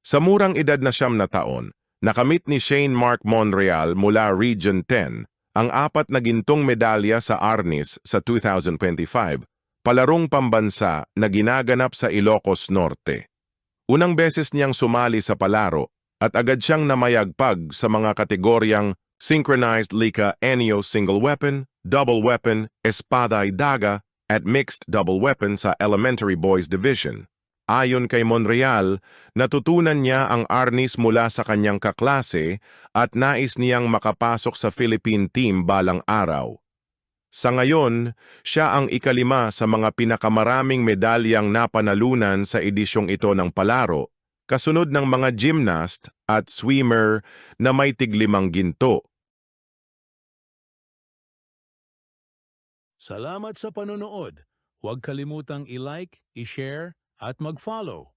Sa murang edad na siyam na taon, nakamit ni Shane Mark Monreal mula Region 10 ang apat na gintong medalya sa Arnis sa 2025, palarong pambansa na ginaganap sa Ilocos Norte. Unang beses niyang sumali sa palaro at agad siyang namayagpag sa mga kategoryang Synchronized Lika Enyo Single Weapon, Double Weapon, Espada y Daga at Mixed Double Weapon sa Elementary Boys Division. Ayon kay Monreal, natutunan niya ang arnis mula sa kanyang kaklase at nais niyang makapasok sa Philippine team balang araw. Sa ngayon, siya ang ikalima sa mga pinakamaraming medalyang napanalunan sa edisyong ito ng palaro, kasunod ng mga gymnast at swimmer na may tiglimang ginto. Salamat sa panonood. Huwag kalimutang i-like, i-share, at mag-follow.